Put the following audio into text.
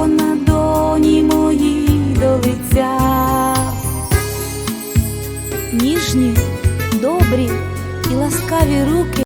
легко на доні моїй до лиця, ніжні, добрі і ласкаві руки.